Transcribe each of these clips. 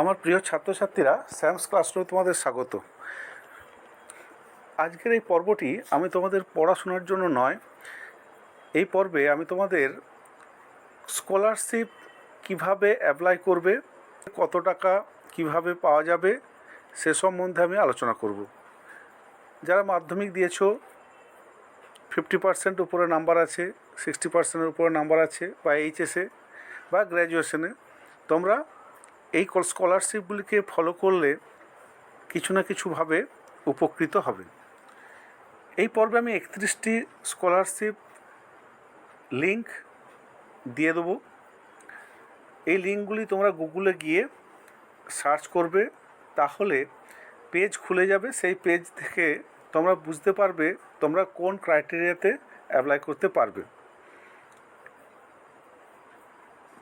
আমার প্রিয় ছাত্রছাত্রীরা স্যামস ক্লাসরুমে তোমাদের স্বাগত। আজকের এই পর্বটি আমি তোমাদের পড়াশোনার জন্য নয়, এই পর্বে আমি তোমাদের স্কলারশিপ কীভাবে অ্যাপ্লাই করবে, কত টাকা কীভাবে পাওয়া যাবে, সে সম্বন্ধে আমি আলোচনা করব। যারা মাধ্যমিক দিয়েছ ফিফটি পার্সেন্ট উপরে নাম্বার আছে সিক্সটি পার্সেন্টের উপরে নাম্বার আছে, বা এইচএসে বা গ্র্যাজুয়েশনে তোমরা এই স্কলারশিপগুলিকে ফলো করলে কিছু না কিছুভাবে উপকৃত হবে। এই পর্বে আমি একত্রিশটি স্কলারশিপ লিংক দিয়ে দেবো। এই লিঙ্কগুলি তোমরা গুগলে গিয়ে সার্চ করবে, তাহলে পেজ খুলে যাবে। সেই পেজ থেকে তোমরা বুঝতে পারবে তোমরা কোন ক্রাইটেরিয়াতে অ্যাপ্লাই করতে পারবে।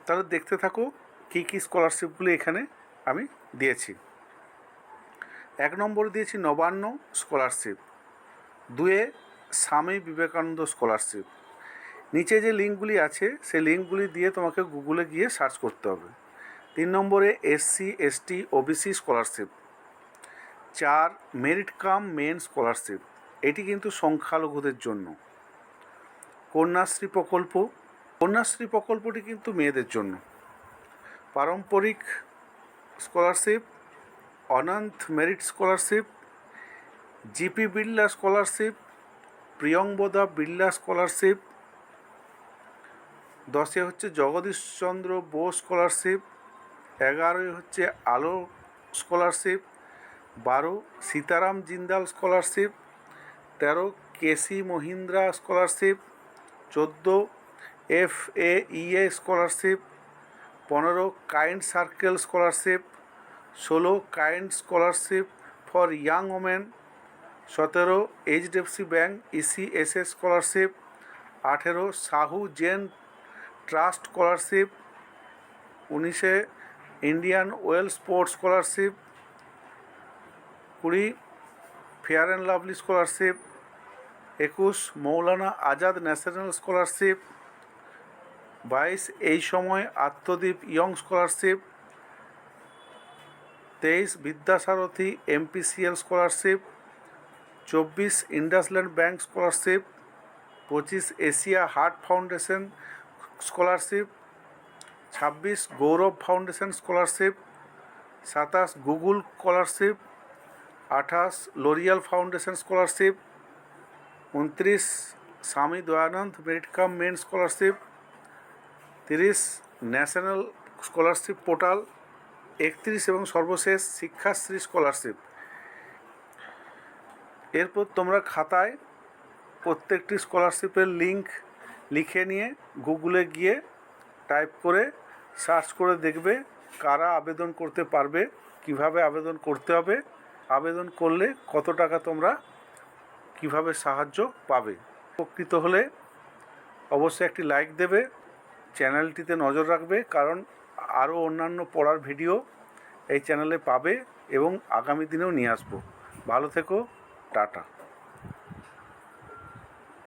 তাহলে দেখতে থাকো। কী কী স্কলারশিপগুলি এখানে আমি দিয়েছি। এক নম্বরে দিয়েছি নবান্ন স্কলারশিপ দুয়ে স্বামী বিবেকানন্দ স্কলারশিপ নিচে যে লিঙ্কগুলি আছে, সেই লিঙ্কগুলি দিয়ে তোমাকে গুগলে গিয়ে সার্চ করতে হবে। তিন নম্বরে এসসি এসটি ওবিসি স্কলারশিপ চার, মেরিট কাম মেন স্কলারশিপ এটি কিন্তু সংখ্যালঘুদের জন্য। কন্যাশ্রী প্রকল্প, কন্যাশ্রী প্রকল্পটি কিন্তু মেয়েদের জন্য। পারম্পরিক scholarship, Ananta merit scholarship, GP Birla scholarship Priyamvada Birla scholarship, দশে হচ্ছে জগদীশচন্দ্র বোস স্কলারশিপ এগারোই হচ্ছে আলো স্কলারশিপ, বারো সীতারাম জিন্দাল স্কলারশিপ, তেরো কেসি মহিন্দ্রা স্কলারশিপ, চোদ্দ এফ এ ইএ স্কলারশিপ পনেরো কাইন্ড সার্কেল স্কলারশিপ, ষোলো kind scholarship for young women, সতেরো এইচডিএফসি ব্যাঙ্ক ইসিএসএস স্কলারশিপ, আঠেরো সাহু জেন ট্রাস্ট স্কলারশিপ, উনিশে ইন্ডিয়ান ওয়েল স্পোর্টস স্কলারশিপ, কুড়ি ফেয়ার অ্যান্ড লাভলি স্কলারশিপ, একুশ মৌলানা আজাদ ন্যাশনাল স্কলারশিপ বাইশ, এই সময় আত্মদ্বীপ ইয়ং স্কলারশিপ, তেইশ, বিদ্যাসারথী এমপিসিএল স্কলারশিপ, চব্বিশ, ইন্ডাসল্যান্ড ব্যাংক স্কলারশিপ, পঁচিশ, এশিয়া হার্ট ফাউন্ডেশন স্কলারশিপ, ছাব্বিশ, গৌরব ফাউন্ডেশন স্কলারশিপ, সাতাশ, গুগল স্কলারশিপ, আঠাশ, লোরিয়াল ফাউন্ডেশন স্কলারশিপ, উনত্রিশ, Swami Dayanand merit cum means scholarship তিরিশ ন্যাশনাল স্কলারশিপ পোর্টাল, একত্রিশ এবং সর্বশেষ শিক্ষাশ্রী স্কলারশিপ। এরপর তোমরা খাতায় প্রত্যেকটি স্কলারশিপের লিঙ্ক লিখে নিয়ে গুগলে গিয়ে টাইপ করে সার্চ করে দেখবে কারা আবেদন করতে পারবে, কীভাবে আবেদন করতে হবে, আবেদন করলে কত টাকা তোমরা কীভাবে সাহায্য পাবে। উপকৃত হলে অবশ্যই একটি লাইক দেবে চ্যানেলটিতে নজর রাখবে, কারণ আরও অন্যান্য পড়ার ভিডিও এই চ্যানেলে পাবে এবং আগামী দিনেও নিয়ে আসব। ভালো থেকো, টাটা।